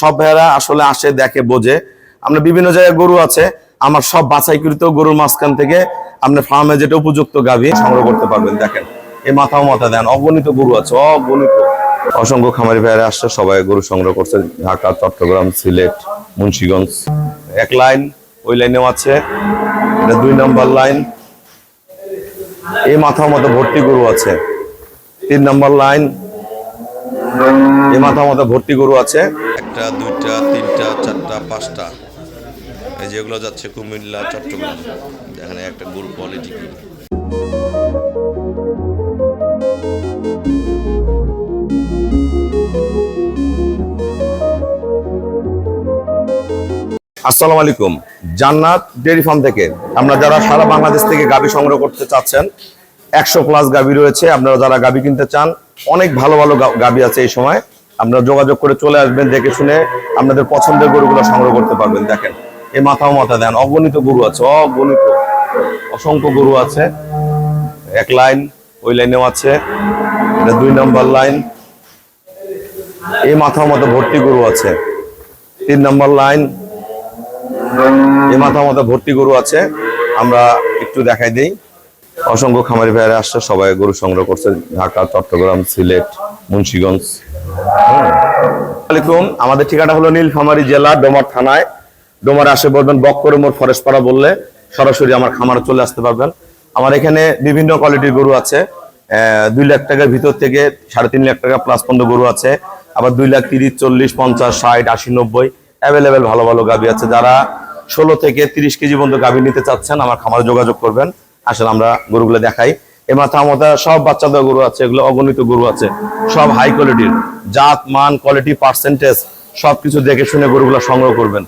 সব ভাইয়েরা আসলে আসে, দেখে, বোঝে। আমরা বিভিন্ন জায়গায় গরু আছে, আমার সব বাছাইকৃত গরুর মাঝখান থেকে আপনি ফার্মে যেটা উপযুক্ত গাভী সংগ্রহ করতে পারবেন, দেখেন। এই মাথাও মাথা দেন, অগণিত গরু আছে, অগণিত। অসংখ্য খামারি ভাইয়েরা আসছে, সবাই গরু সংগ্রহ করছে, ঢাকা, চট্টগ্রাম, সিলেট, মুন্সিগঞ্জ। এক লাইন, ওই লাইনেও আছে দুই নম্বর লাইন। এই মাথার মধ্যে ভর্তি গরু আছে, তিন নম্বর লাইন। এই মাথার মধ্যে ভর্তি গরু আছে। একটা দুইটা, তিনটা, চারটা, পাঁচটা। এই যেগুলো যাচ্ছে কুমিল্লা, চট্টগ্রাম। এখানে একটা গরু কোয়ালিটি আসসালামু আলাইকুম। জান্নাত ডেয়ারি ফার্ম থেকে আমরা যারা সারা বাংলাদেশ থেকে গাভী সংগ্রহ করতে চাচ্ছেন, একশো প্লাস গাভী রয়েছে। আপনারা যারা গাভী কিনতে চান, অনেক ভালো ভালো গাভী আছে এই সময়। আপনারা যোগাযোগ করে চলে আসবেন, দেখে শুনে আপনাদের পছন্দের গরুগুলো সংগ্রহ করতে পারবেন। দেখেন, এই মাথাও মাথা দেন, অগণিত গরু আছে, অগণিত, অসংখ্য গরু আছে। এক লাইন, ওই লাইনেও আছে দুই নম্বর লাইন। এই মাথার মতো ভর্তি গরু আছে, তিন নম্বর লাইন। এই মাথা মাথা ভর্তি গরু আছে, আমরা একটু দেখাই দিই। অসংখ্য খামারি ভাইয়েরা আসছে, সবাই গরু সংগ্রহ করছে, ঢাকা, চট্টগ্রাম, সিলেট, মুন্সিগঞ্জ। আমাদের ঠিকানা হলো নীলফামারী জেলা, ডোমার থানায়। ডোমার আসে বলবেন, বক্কর মোড় ফরেস্ট পাড়া বললে সরাসরি আমার খামারে চলে আসতে পারবেন। আমার এখানে বিভিন্ন কোয়ালিটির গরু আছে। দুই লাখ টাকার ভিতর থেকে সাড়ে তিন লাখ টাকা প্লাস পর্যন্ত গরু আছে। আবার দুই লাখ তিরিশ, চল্লিশ, পঞ্চাশ, ষাট, আশি, নব্বই অ্যাভেলেবেল ভালো ভালো গাভি আছে। যারা ষোলো থেকে তিরিশ কেজি পর্যন্ত গাভি নিতে চাচ্ছেন, আমার খামারে যোগাযোগ করবেন। আসলে আমরা গরুগুলো দেখাই। এ মাথা আমাদের সব বাচ্চাদের গরু আছে, এগুলো অগণিত গরু আছে, সব হাই কোয়ালিটির জাত, মান কোয়ালিটি পার্সেন্টেজ সবকিছু দেখে শুনে গরুগুলো সংগ্রহ করবেন।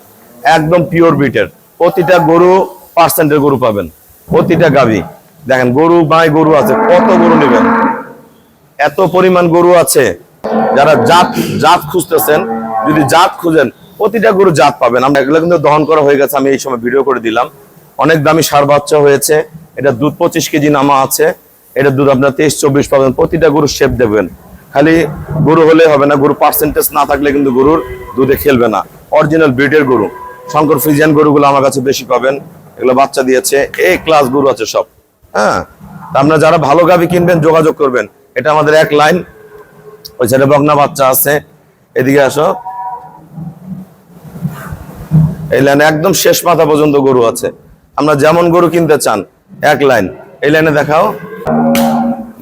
একদম পিওর বিটের প্রতিটা গরু পার্সেন্টের গরু পাবেন। প্রতিটা গাভি। দেখেন, গরু বাই গরু আছে, কত গরু নেবেন? এত পরিমাণ গরু আছে। যারা জাত জাত খুঁজতেছেন, যদি জাত খুঁজেন, প্রতিটা গরু জাত পাবেন। আমরা এগুলো কিন্তু দহন করা হয়ে গেছে, আমি এই সময় ভিডিও করে দিলাম। অনেক দামি সার বাচ্চা হয়েছে। এটা দুধ পঁচিশ কেজি নামা আছে। এটা দুধ আপনার তেইশ, চব্বিশ পাবেন। প্রতিটা গরু শেপ দেবেন খালি গরু হলে হবে না গরু পার্সেন্টেজ না থাকলে কিন্তু গরুর দুধে খেলবে না। অরিজিনাল ব্রিডের গরু। শঙ্কর ফ্রিজিয়ান গরুগুলো আমার কাছে বেশি পাবেন। এগুলো বাচ্চা দিয়েছে। এই ক্লাস গরু আছে সব। হ্যাঁ? আপনারা যারা ভালো গাভি কিনবেন, যোগাযোগ করবেন। এটা আমাদের এক লাইন। ওই সাইডে বগনা বাচ্চা আছে। এদিকে আসো। এই লাইনে একদম শেষ মাথা পর্যন্ত গরু আছে। আমরা যেমন গরু কিনতে চান, এক লাইন। এই লাইনে দেখাও।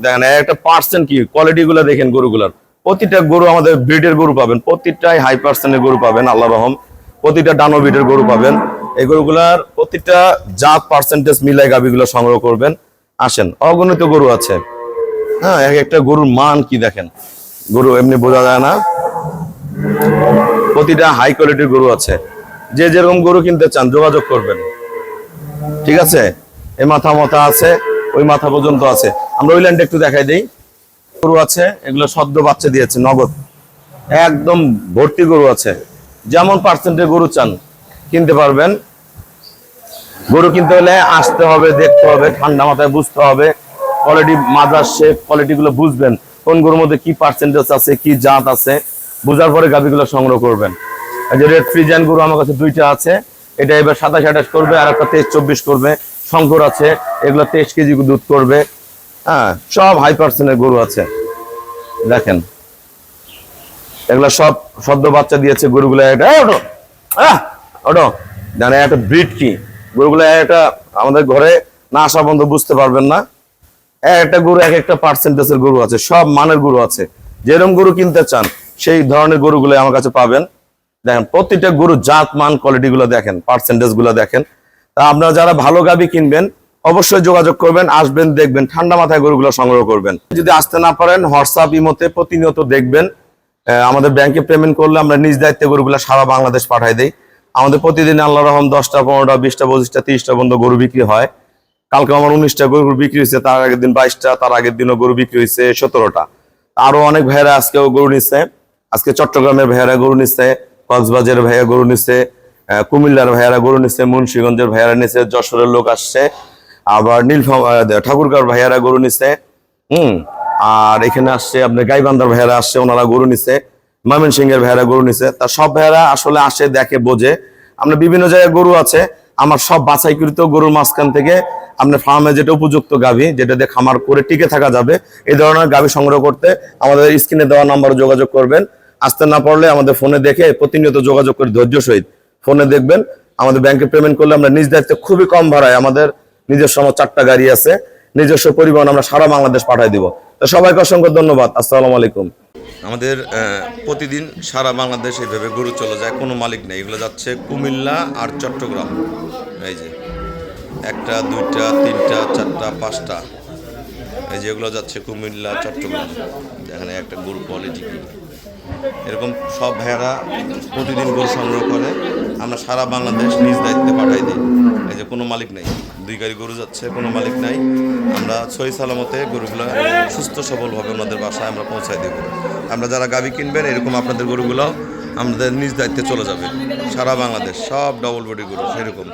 দেখেন একটা পার্সেন্ট কি? কোয়ালিটি গুলো দেখেন গরুগুলার। প্রতিটা গরু আমাদের ব্রিডের গরু পাবেন, প্রতিটাই হাই পার্সেন্টের গরু পাবেন আল্লাহ রহম। প্রতিটা ডানো ব্রিডের গরু পাবেন। এই গরুগুলার প্রতিটা জাত পার্সেন্টেজ মিলাই গাবিগুলো সংগ্রহ করবেন। আসেন, অগণিত গরু আছে। হ্যাঁ এক একটা গরুর মান কি দেখেন? গরু এমনি বোঝা যায় না। প্রতিটা হাই কোয়ালিটির গরু আছে। যে যেরকম গরু কিনতে চান, যোগাযোগ করবেন। ঠিক আছে? এ মাথা মাথা আছে। ওই মাথা পর্যন্ত আছে। আমরা ওই লাইনটা একটু দেখাই দিই। গরু আছে, এগুলো সদ্য বাচ্চা দিয়েছে, নগদ। একদম ভর্তি গরু আছে। যেমন পার্সেন্টের গরু চান, কিনতে পারবেন। গরু কিনতে হলে আসতে হবে, দেখতে হবে, ঠান্ডা মাথায় বুঝতে হবে। কোয়ালিটি মাজার শেপ কোয়ালিটি গুলো বুঝবেন। কোন গরুর মধ্যে কি পার্সেন্টেজ আছে, কি জাত আছে, বুঝার পরে গাভিগুলো সংগ্রহ করবেন। যে রেড ফ্রিজিয়ান গরু আমার কাছে দুইটা আছে। এটা এবার সাতাশ আঠাশ করবে আর একটা তেইশ চব্বিশ করবে। শঙ্কর আছে এগুলো তেইশ কেজি দুধ করবে। হ্যাঁ সব হাই পার্সেন্টের গরু আছে। দেখেন এগুলো সব সদ্য বাচ্চা দিয়েছে গরুগুলো ওঠো আহ, ওঠো। জানে একটা ব্রিড কি? গরুগুলো একটা আমাদের ঘরে না আসা বন্ধ বুঝতে পারবেন না। এক একটা গরু এক একটা পার্সেন্টেজের গরু আছে সব মানের গরু আছে। যেরকম গরু কিনতে চান সেই ধরনের গরুগুলো আমার কাছে পাবেন। দেখেন প্রতিটা গরু জাত মান কোয়ালিটি গুলো দেখেন পার্সেন্টেজগুলো দেখেন। তা আপনারা যারা ভালো গাবি কিনবেন, অবশ্যই যোগাযোগ করবেন, আসবেন, দেখবেন, ঠান্ডা মাথায় গরুগুলো সংগ্রহ করবেন। যদি আসতে না পারেন, হোয়াটসঅ্যাপ, ইমোতে প্রতিনিয়ত দেখবেন। আমাদের ব্যাংকে পেমেন্ট করলে আমরা নিজ দায়িত্বে গরুগুলো সারা বাংলাদেশ পাঠাই দেই। আমাদের প্রতিদিন আল্লাহ রহম দশটা, পনেরোটা, বিশটা, পঁচিশটা, তিরিশটা পর্যন্ত গরু বিক্রি হয়। কালকে আমার উনিশটা গরু বিক্রি হয়েছে, তার আগের দিন বাইশটা, তার আগের দিনও গরু বিক্রি হয়েছে সতেরোটা। আরও অনেক ভাইয়েরা আজকেও গরু নিচ্ছে। আজকে চট্টগ্রামের ভাইয়েরা গরু নিচ্ছে, কক্সবাজারের ভাইয়া গরু নিচ্ছে। কুমিল্লার ভাইয়ারা গরু নিচ্ছে, মুন্সীগঞ্জের ভাইয়ারা নিচ্ছে, যশোরের লোক আসছে, আবার নীলফা ঠাকুরকার ভাইয়ারা গরু নিচ্ছে, হুম? আর এখানে আসছে আপনার গাইবান্ধার ভাইয়ারা আসছে, ওনারা গরু নিচ্ছে ময়মন সিংহের ভাইয়েরা গরু নিচ্ছে। তার সব ভাইয়ারা আসলে আসে, দেখে, বোঝে। আমরা বিভিন্ন জায়গায় গরু আছে, আমার সব বাছাইকৃত গরুর মাঝখান থেকে আপনার ফার্মে যেটা উপযুক্ত গাভী, যেটা দিয়ে খামার করে টিকে থাকা যাবে, এই ধরনের গাভী সংগ্রহ করতে আমাদের স্ক্রিনে দেওয়া নাম্বারে যোগাযোগ করবেন। আসতে না পারলে আমাদের ফোনে দেখে প্রতিনিয়ত যোগাযোগ করে ধৈর্য সহিত ফোনে দেখবেন, আমাদের ব্যাংকে পেমেন্ট করলে আমরা নিজ দায়িত্বে খুবই কম ভাড়ায় আমাদের নিজস্ব আমার চারটা গাড়ি আছে, নিজস্ব পরিবহন আমরা সারা বাংলাদেশ পাঠাই দিব। তো সবাইকে অসংখ্য ধন্যবাদ, আসসালামু আলাইকুম। আমাদের প্রতিদিন সারা বাংলাদেশ এইভাবে গরু চলে যায়, কোনো মালিক নেই। এগুলো যাচ্ছে কুমিল্লা আর চট্টগ্রাম। এই যে, একটা, দুইটা, তিনটা, চারটা, পাঁচটা। এই যে, এগুলো যাচ্ছে কুমিল্লা, চট্টগ্রাম। এখানে একটা গরু কোয়ালিটি এরকম সব ভাইয়ারা প্রতিদিন গরু সংগ্রহ করে। আমরা সারা বাংলাদেশ নিজ দায়িত্বে পাঠাই দিই। এই যে কোনো মালিক নেই। দুই গাড়ি গরু যাচ্ছে, কোনো মালিক নাই। আমরা ছয় সালামতে গরুগুলো সুস্থ, সবলভাবে ওনাদের বাসায় আমরা পৌঁছাই দেব। আমরা যারা গাবি কিনবেন, এরকম আপনাদের গরুগুলো আমাদের নিজ দায়িত্বে চলে যাবে। সারা বাংলাদেশ, সব ডবল বডি গরু সেরকম।